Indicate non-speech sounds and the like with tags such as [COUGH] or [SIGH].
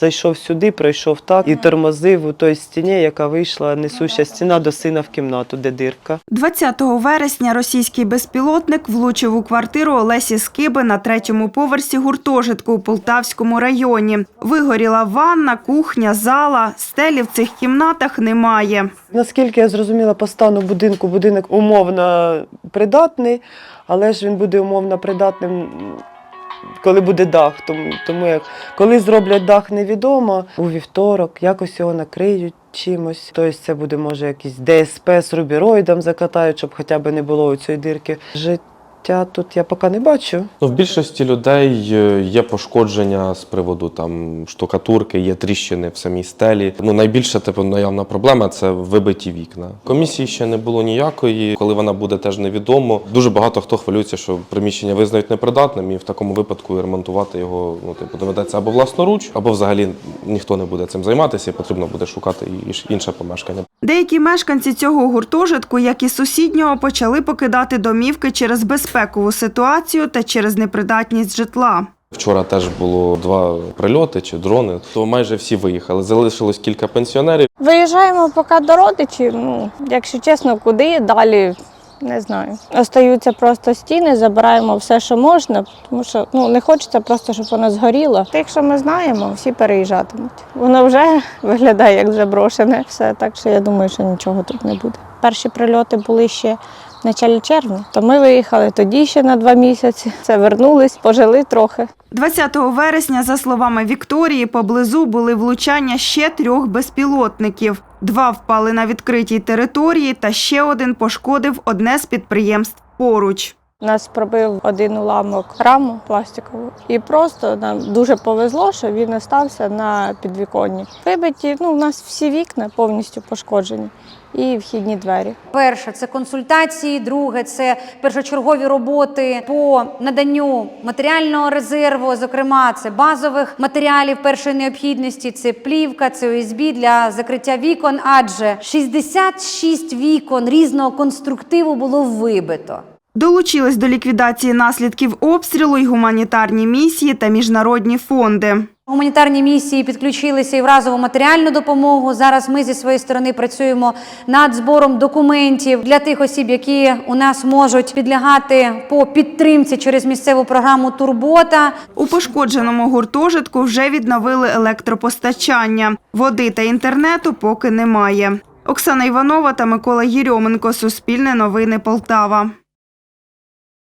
Зайшов сюди, пройшов так і тормозив у той стіні, яка вийшла несуща стіна до сина в кімнату, де дирка. 20 вересня російський безпілотник влучив у квартиру Олесі Скиби на третьому поверсі гуртожитку у Полтавському районі. Вигоріла ванна, кухня, зала. Стелі в цих кімнатах немає. Наскільки я зрозуміла по стану будинку, будинок умовно придатний, але ж він буде умовно придатним, коли буде дах. Тому, тому як коли зроблять дах, невідомо. У вівторок якось його накриють чимось. Тобто це буде може якийсь ДСП з рубіроїдом закатають, щоб хоча б не було у цієї дирки. Життя тут я поки не бачу. Ну, в більшості людей е, є пошкодження з приводу там штукатурки, є тріщини в самій стелі. Ну найбільша типу наявна проблема це вибиті вікна. Комісії ще не було ніякої. Коли вона буде, теж невідомо. Дуже багато хто хвилюється, що приміщення визнають непридатним, і в такому випадку ремонтувати його ну типу доведеться або власноруч, або взагалі ніхто не буде цим займатися, і потрібно буде шукати інше помешкання. Деякі мешканці цього гуртожитку, як і сусіднього, почали покидати домівки через безпекову ситуацію та через непридатність житла. Вчора теж було два прильоти чи дрони, то майже всі виїхали. Залишилось кілька пенсіонерів. Виїжджаємо поки до родичів. Ну, якщо чесно, куди далі. Не знаю. Остаються просто стіни, забираємо все, що можна, тому що ну не хочеться просто, щоб воно згоріло. Тих, що ми знаємо, всі переїжджатимуть. Воно вже [LAUGHS] виглядає як заброшене. Все так що я думаю, що нічого тут не буде. Перші прильоти були ще в началі червня, то ми виїхали тоді ще на два місяці. Це вернулись, пожили трохи. 20 вересня, за словами Вікторії, поблизу були влучання ще трьох безпілотників. Два впали на відкритій території, та ще один пошкодив одне з підприємств поруч. Нас пробив один уламок раму пластикову, і просто нам дуже повезло, що він остався на підвіконні. Вибиті, ну у нас всі вікна повністю пошкоджені і вхідні двері. Перше це консультації, друге це першочергові роботи по наданню матеріального резерву, зокрема, це базових матеріалів першої необхідності, це плівка, це ОСБ для закриття вікон. Адже 66 вікон різного конструктиву було вибито. Долучились до ліквідації наслідків обстрілу й гуманітарні місії та міжнародні фонди. Гуманітарні місії підключилися і в разову матеріальну допомогу. Зараз ми зі своєї сторони працюємо над збором документів для тих осіб, які у нас можуть підлягати по підтримці через місцеву програму Турбота. У пошкодженому гуртожитку вже відновили електропостачання. Води та інтернету поки немає. Оксана Іванова та Микола Єрьоменко. Суспільне новини Полтава.